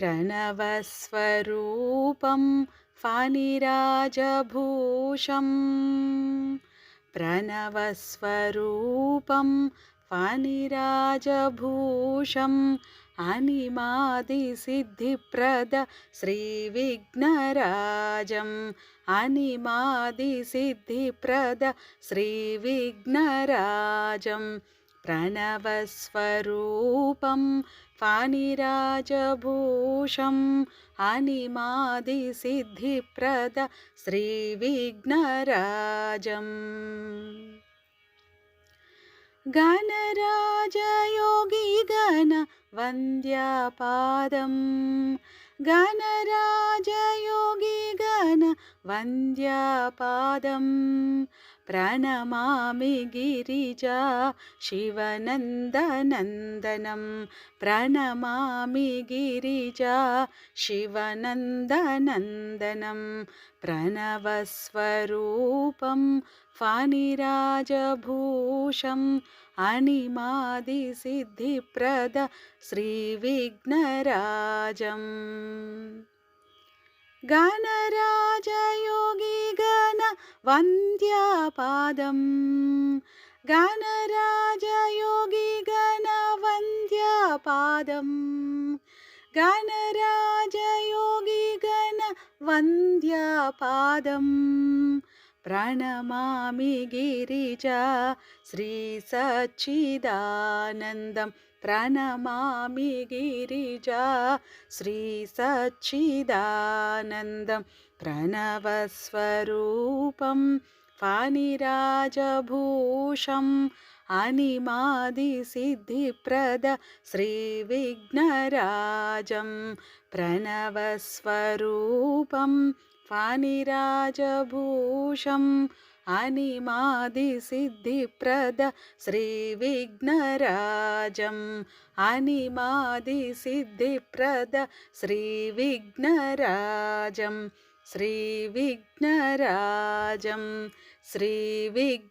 प्रणवस्वरूपं फानिराजभूषं। प्रणवस्वरूपं फानिराजभूषम् अनिमादिसिद्धिप्रद श्रीविघ्नराजम्। अनिमादिसिद्धिप्रद श्रीविघ्नराजम् प्रणवस्वरूपं फानिराजभूषम् अनिमादिसिद्धिप्रद श्रीविघ्नराजम्। गणराजयोगी गण वन्द्यापादं गणराजयोगी गण वन्द्यापादं प्रणमामि गिरिजा शिवनन्दनन्दनं। प्रणमामि गिरिजा शिवनन्दनन्दनं। प्रणवस्वरूपं फानिराजभूषम् अनिमादिसिद्धिप्रद श्रीविघ्नराजम् ഗണരാജയോഗി ഗണ വന്ദ്യാപാദം ഗണരാജയോഗി ഗണ വന്ദ്യാപാദം ഗണരാജയോഗി ഗണ വന്ദ്യാപാദം प्रणमामि गिरिजा श्रीसच्चिदानन्दं प्रणमामि गिरिजा श्रीसच्चिदानन्दं प्रणवस्वरूपं फानिराजभूषम् अनिमादिसिद्धिप्रद श्रीविघ्नराजं प्रणवस्वरूपं फानिराजभूषम् अनिमादिसिद्धिप्रद श्रीविघ्नराजम् अनिमादिसिद्धिप्रद श्रीविघ्नराजं श्रीविघ्नराजं श्रीविघ्नराजम्